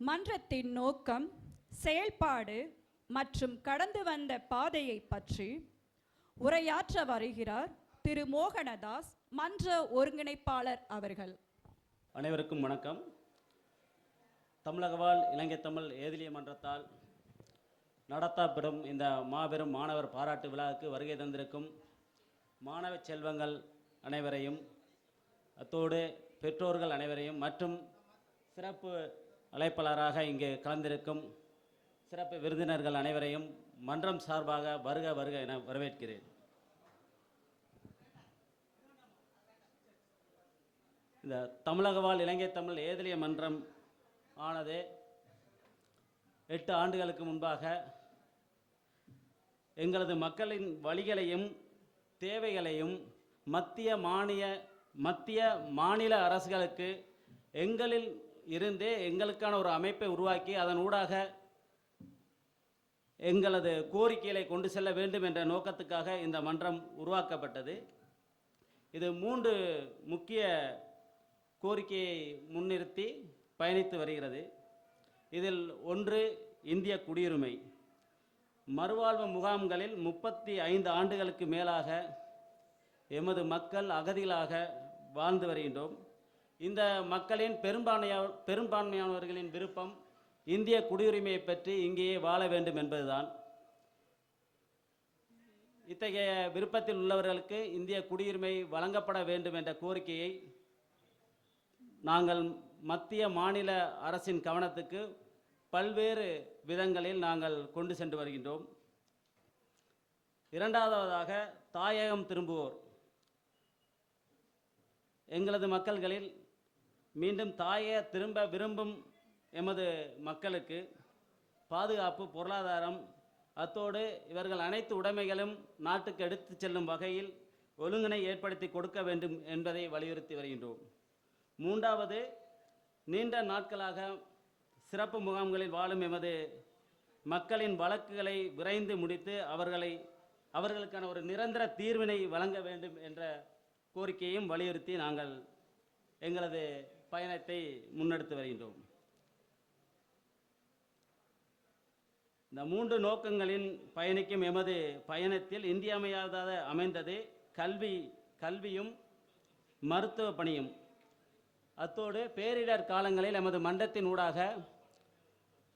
மன்றத்தின் நோக்கம் செயல்பாடு மற்றும் கடந்து வந்த பாதையை பற்றி உரையாற்ற வருகிறார் திரு மோகனதாஸ் மன்ற ஒருங்கிணைப்பாளர் அவர்கள். அனைவருக்கும் வணக்கம். தமிழகவாழ் இலங்கை தமிழ் ஏதிலிய மன்றத்தால் நடத்தப்படும் இந்த மாபெரும் மாணவர் பாராட்டு விழாவுக்கு வருகை தந்திருக்கும் மாணவ செல்வங்கள் அனைவரையும் அத்தோடு பெற்றோர்கள் அனைவரையும் மற்றும் சிறப்பு அழைப்பாளராக இங்கே கலந்திருக்கும் சிறப்பு விருந்தினர்கள் அனைவரையும் மன்றம் சார்பாக வருக வருக என வரவேற்கிறேன். இந்த தமிழக வாழ் இலங்கை தமிழ் ஏதிலிய மன்றம் ஆனது எட்டு ஆண்டுகளுக்கு முன்பாக எங்களது மக்களின் வழிகளையும் தேவைகளையும் மத்திய மானிய மத்திய மாநில அரசுகளுக்கு எங்களில் இருந்தே எங்களுக்கான ஒரு அமைப்பை உருவாக்கி அதன் ஊடாக எங்களது கோரிக்கைகளை கொண்டு செல்ல வேண்டும் என்ற நோக்கத்துக்காக இந்த மன்றம் உருவாக்கப்பட்டது. இது மூன்று முக்கிய கோரிக்கையை முன்னிறுத்தி பயணித்து வருகிறது. இதில் ஒன்று இந்திய குடியுரிமை. மறுவாழ்வு முகாம்களில் முப்பத்தி ஐந்து ஆண்டுகளுக்கு மேலாக எமது மக்கள் அகதிகளாக வாழ்ந்து வருகின்றோம். இந்த மக்களின் பெரும்பான்மையா பெரும்பான்மையானவர்களின் விருப்பம் இந்திய குடியுரிமையை பற்றி இங்கேயே வாழ வேண்டும் என்பதுதான். இத்தகைய விருப்பத்தில் உள்ளவர்களுக்கு இந்திய குடியுரிமை வழங்கப்பட வேண்டும் என்ற கோரிக்கையை நாங்கள் மத்திய மாநில அரசின் கவனத்துக்கு பல்வேறு விதங்களில் நாங்கள் கொண்டு சென்று வருகின்றோம். இரண்டாவதாக தாயகம் திரும்புவோர். எங்களது மக்கள்களில் மீண்டும் தாயை திரும்ப விரும்பும் எமது மக்களுக்கு பாதுகாப்பு பொருளாதாரம் அத்தோடு இவர்கள் அனைத்து உடைமைகளும் நாட்டுக்கு எடுத்துச் செல்லும் வகையில் ஒழுங்கினை ஏற்படுத்தி கொடுக்க வேண்டும் என்பதை வலியுறுத்தி வருகின்றோம். மூன்றாவது நீண்ட நாட்களாக சிறப்பு முகாம்களில் வாழும் எமது மக்களின் வழக்குகளை விரைந்து முடித்து அவர்களை அவர்களுக்கான ஒரு நிரந்தர தீர்வினை வழங்க வேண்டும் என்ற கோரிக்கையும் வலியுறுத்தி நாங்கள் எங்களது பயணத்தை முன்னெடுத்து வருகின்றோம். இந்த மூன்று நோக்கங்களின் பயணிக்கும் எமது பயணத்தில் இன்றியமையாத அமைந்தது கல்வி கல்வியும் மருத்துவ பணியும். அத்தோடு பேரிடர் காலங்களில் எமது மன்றத்தின் ஊடாக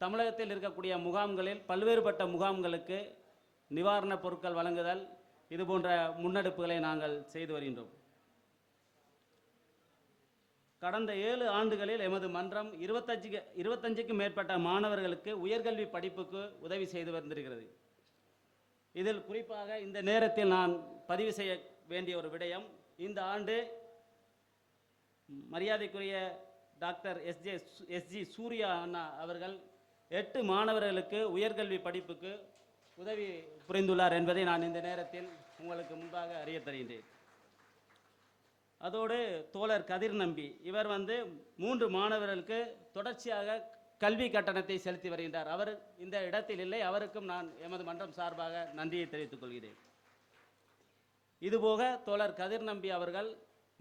தமிழகத்தில் இருக்கக்கூடிய முகாம்களில் பல்வேறுபட்ட முகாம்களுக்கு நிவாரணப் பொருட்கள் வழங்குதல் இது போன்ற முன்னெடுப்புகளை நாங்கள் செய்து வருகின்றோம். கடந்த ஏழு ஆண்டுகளில் எமது மன்றம் இருபத்தஞ்சுக்கு இருபத்தஞ்சுக்கும் மேற்பட்ட மாணவர்களுக்கு உயர்கல்வி படிப்புக்கு உதவி செய்து வந்திருக்கிறது. இதில் குறிப்பாக இந்த நேரத்தில் நான் பதிவு செய்ய வேண்டிய ஒரு விடயம் இந்த ஆண்டு மரியாதைக்குரிய டாக்டர் எஸ்ஜே எஸ்ஜி சூர்யா அண்ணா அவர்கள் எட்டு மாணவர்களுக்கு உயர்கல்வி படிப்புக்கு உதவி புரிந்துள்ளார் என்பதை நான் இந்த நேரத்தில் உங்களுக்கு முன்பாக அறிய தருகின்றேன். அதோடு தோழர் கதிர் நம்பி. இவர் வந்து மூன்று மாணவர்களுக்கு தொடர்ச்சியாக கல்வி கட்டணத்தை செலுத்தி வருகின்றார். அவர் இந்த இடத்தில் இல்லை. அவருக்கும் நான் எமது மன்றம் சார்பாக நன்றியை தெரிவித்துக் கொள்கிறேன். இதுபோக தோழர் கதிர் நம்பி அவர்கள்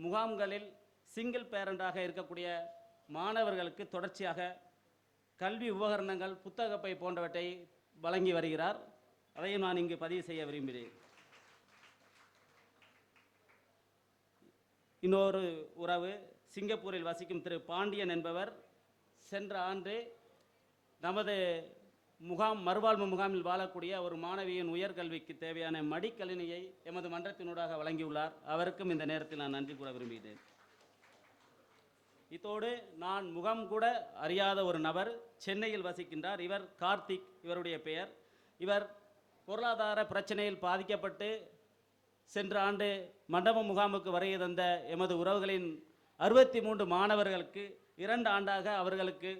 முகாம்களில் சிங்கிள் பேரண்டாக இருக்கக்கூடிய மாணவர்களுக்கு தொடர்ச்சியாக கல்வி உபகரணங்கள் புத்தகப்பை போன்றவற்றை வழங்கி வருகிறார். அதையும் நான் இங்கு பதிவு செய்ய விரும்புகிறேன். இன்னொரு உறவு சிங்கப்பூரில் வசிக்கும் திரு பாண்டியன் என்பவர் சென்ற ஆண்டு நமது முகாம் மறுவாழ்வு முகாமில் வாழக்கூடிய ஒரு மாணவியின் உயர்கல்விக்கு தேவையான மடிக்கணினியை எமது மன்றத்தினூடாக வழங்கியுள்ளார். அவருக்கும் இந்த நேரத்தில் நான் நன்றி கூற விரும்புகிறேன். இத்தோடு நான் முகம் கூட அறியாத ஒரு நபர் சென்னையில் வசிக்கின்றார். இவர் கார்த்திக் இவருடைய பெயர். இவர் பொருளாதார பிரச்சனையில் பாதிக்கப்பட்டு சென்ற ஆண்டு மண்டப முகாமுக்கு வருகை தந்த எமது உறவுகளின் அறுபத்தி மூன்று மாணவர்களுக்கு இரண்டு ஆண்டாக அவர்களுக்கு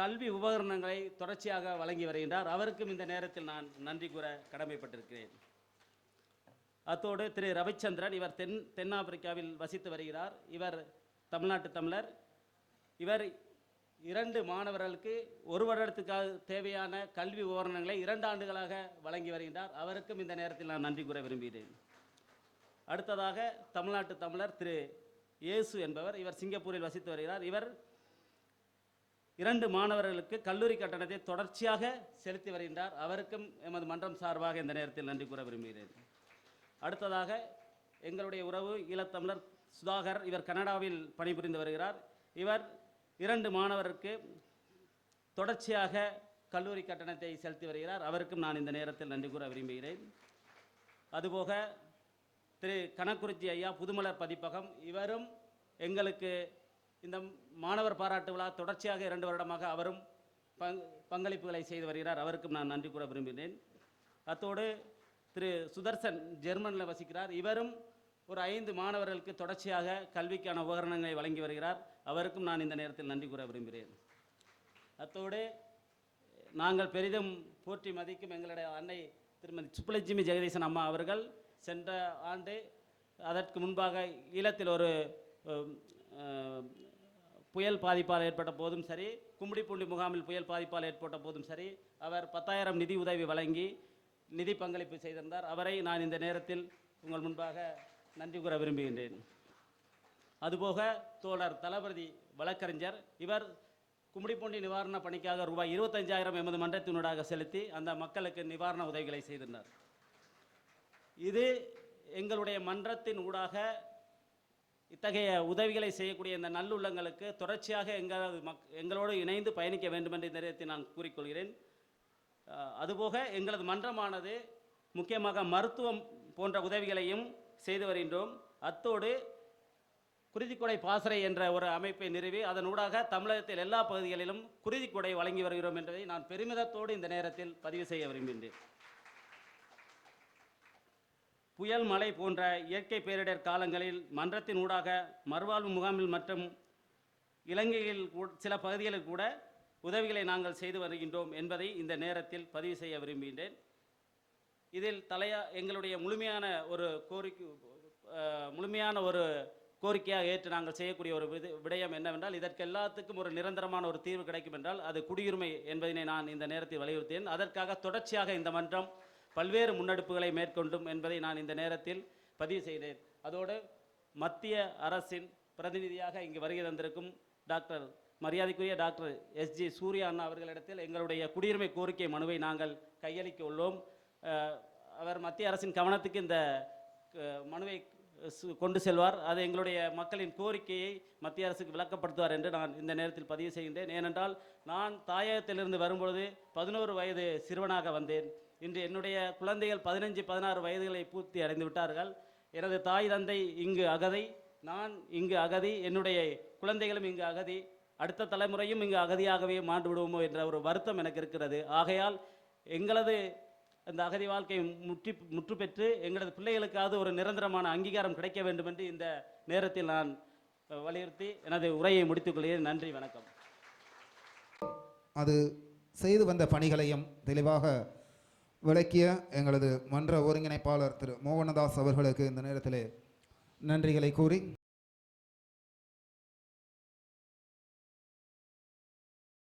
கல்வி உபகரணங்களை தொடர்ச்சியாக வழங்கி வருகின்றார். அவருக்கும் இந்த நேரத்தில் நான் நன்றி கூற கடமைப்பட்டிருக்கிறேன். அத்தோடு திரு ரவிச்சந்திரன் இவர் தென் தென்னாப்பிரிக்காவில் வசித்து வருகிறார். இவர் தமிழ்நாட்டு தமிழர். இவர் இரண்டு மாணவர்களுக்கு ஒரு வருடத்துக்காக தேவையான கல்வி உபகரணங்களை இரண்டு ஆண்டுகளாக வழங்கி வருகின்றார். அவருக்கும் இந்த நேரத்தில் நான் நன்றி கூற விரும்புகிறேன். அடுத்ததாக தமிழ்நாட்டு தமிழர் திரு இயேசு என்பவர். இவர் சிங்கப்பூரில் வசித்து வருகிறார். இவர் இரண்டு மாணவர்களுக்கு கல்லூரி கட்டணத்தை தொடர்ச்சியாக செலுத்தி வருகின்றார். அவருக்கும் எமது மன்றம் சார்பாக இந்த நேரத்தில் நன்றி கூற விரும்புகிறேன். அடுத்ததாக எங்களுடைய உறவு ஈழத்தமிழர் சுதாகர் இவர் கனடாவில் பணிபுரிந்து வருகிறார். இவர் இரண்டு மாணவருக்கு தொடர்ச்சியாக கல்லூரி கட்டணத்தை செலுத்தி வருகிறார். அவருக்கும் நான் இந்த நேரத்தில் நன்றி கூற விரும்புகிறேன். அதுபோக திரு கனக்குறிச்சி ஐயா புதுமலர் பதிப்பகம். இவரும் எங்களுக்கு இந்த மாணவர் பாராட்டு விழா தொடர்ச்சியாக இரண்டு வருடமாக அவரும் பங் பங்களிப்புகளை செய்து வருகிறார். அவருக்கும் நான் நன்றி கூற விரும்புகிறேன். அத்தோடு திரு சுதர்சன் ஜெர்மனில் வசிக்கிறார். இவரும் ஒரு ஐந்து மாணவர்களுக்கு தொடர்ச்சியாக கல்விக்கான உபகரணங்களை வழங்கி வருகிறார். அவருக்கும் நான் இந்த நேரத்தில் நன்றி கூற விரும்புகிறேன். அத்தோடு நாங்கள் பெரிதும் போற்றி மதிக்கும் எங்களுடைய அன்னை திருமதி சுப்புலட்சுமி ஜெகதீசன் அம்மா அவர்கள் சென்ற ஆண்டு அதற்கு முன்பாக ஈழத்தில் ஒரு புயல் பாதிப்பால் ஏற்பட்ட போதும் சரி கும்மிடிப்பூண்டி முகாமில் புயல் பாதிப்பால் ஏற்பட்ட போதும் சரி அவர் பத்தாயிரம் நிதி உதவி வழங்கி நிதி பங்களிப்பு செய்திருந்தார். அவரை நான் இந்த நேரத்தில் உங்கள் முன்பாக நன்றி கூற விரும்புகின்றேன். அதுபோக தோழர் தளபதி வழக்கறிஞர் இவர் கும்மிடிப்பூண்டி நிவாரண பணிக்காக ரூபாய் இருபத்தஞ்சாயிரம் எமது மன்றத்தினூடாக செலுத்தி அந்த மக்களுக்கு நிவாரண உதவிகளை செய்திருந்தார். இது எங்களுடைய மன்றத்தின் ஊடாக இத்தகைய உதவிகளை செய்யக்கூடிய இந்த நல்லுள்ளங்களுக்கு தொடர்ச்சியாக எங்களது மக் எங்களோடு இணைந்து பயணிக்க வேண்டும் என்ற இந்த நேரத்தில் நான் கூறிக்கொள்கிறேன். அதுபோக எங்களது மன்றமானது முக்கியமாக மருத்துவம் போன்ற உதவிகளையும் செய்து வருகின்றோம். அத்தோடு குருதிக்கொடை பாசறை என்ற ஒரு அமைப்பை நிறுவி அதன் ஊடாக தமிழகத்தில் எல்லா பகுதிகளிலும் குருதிக்கொடை வழங்கி வருகிறோம் என்பதை நான் பெருமிதத்தோடு இந்த நேரத்தில் பதிவு செய்ய விரும்புகின்றேன். புயல் மழை போன்ற இயற்கை பேரிடர் காலங்களில் மன்றத்தின் ஊடாக மறுவாழ்வு முகாமில் மற்றும் இலங்கையில் சில பகுதிகளில் கூட உதவிகளை நாங்கள் செய்து வருகின்றோம் என்பதை இந்த நேரத்தில் பதிவு செய்ய விரும்புகின்றேன். இதில் தலையா எங்களுடைய முழுமையான ஒரு கோரிக்கை முழுமையான ஒரு கோரிக்கையாக ஏற்று நாங்கள் செய்யக்கூடிய ஒரு விது விடயம் என்னவென்றால் இதற்கு எல்லாத்துக்கும் ஒரு நிரந்தரமான ஒரு தீர்வு கிடைக்கும் என்றால் அது குடியுரிமை என்பதனை நான் இந்த நேரத்தில் வலியுறுத்தேன் அதற்காக தொடர்ச்சியாக இந்த மன்றம் பல்வேறு முன்னெடுப்புகளை மேற்கொண்டும் என்பதை நான் இந்த நேரத்தில் பதிவு செய்தேன். அதோடு மத்திய அரசின் பிரதிநிதியாக இங்கு வருகை தந்திருக்கும் டாக்டர் மரியாதைக்குரிய டாக்டர் எஸ்ஜி சூர்யா அண்ணா அவர்களிடத்தில் எங்களுடைய குடியுரிமை கோரிக்கை மனுவை நாங்கள் கையளிக்க உள்ளோம். அவர் மத்திய அரசின் கவனத்துக்கு இந்த மனுவை கொண்டு செல்வார். அது எங்களுடைய மக்களின் கோரிக்கையை மத்திய அரசுக்கு விளக்கப்படுத்துவார் என்று நான் இந்த நேரத்தில் பதிவு செய்கின்றேன். ஏனென்றால் நான் தாயகத்திலிருந்து வரும்பொழுது பதினோரு வயது சிறுவனாக வந்தேன். இன்று என்னுடைய குழந்தைகள் பதினஞ்சு பதினாறு வயதுகளை பூர்த்தி அடைந்து விட்டார்கள். எனது தாய் தந்தை இங்கு அகதை நான் இங்கு அகதி என்னுடைய குழந்தைகளும் இங்கு அகதி. அடுத்த தலைமுறையும் இங்கு அகதியாகவே மாண்டு விடுவோமோ என்ற ஒரு வருத்தம் எனக்கு இருக்கிறது. ஆகையால் எங்களது அந்த அகதி வாழ்க்கை முற்றி முற்று பெற்று எங்களது பிள்ளைகளுக்காவது ஒரு நிரந்தரமான அங்கீகாரம் கிடைக்க வேண்டும் என்று இந்த நேரத்தில் நான் வலியுறுத்தி எனது உரையை முடித்துக் கொள்கிறேன் நன்றி வணக்கம். அது செய்து வந்த பணிகளையும் தெளிவாக விளக்கிய எங்களது மன்ற ஒருங்கிணைப்பாளர் திரு மோகனதாஸ் அவர்களுக்கு இந்த நேரத்திலே நன்றிகளை கூறி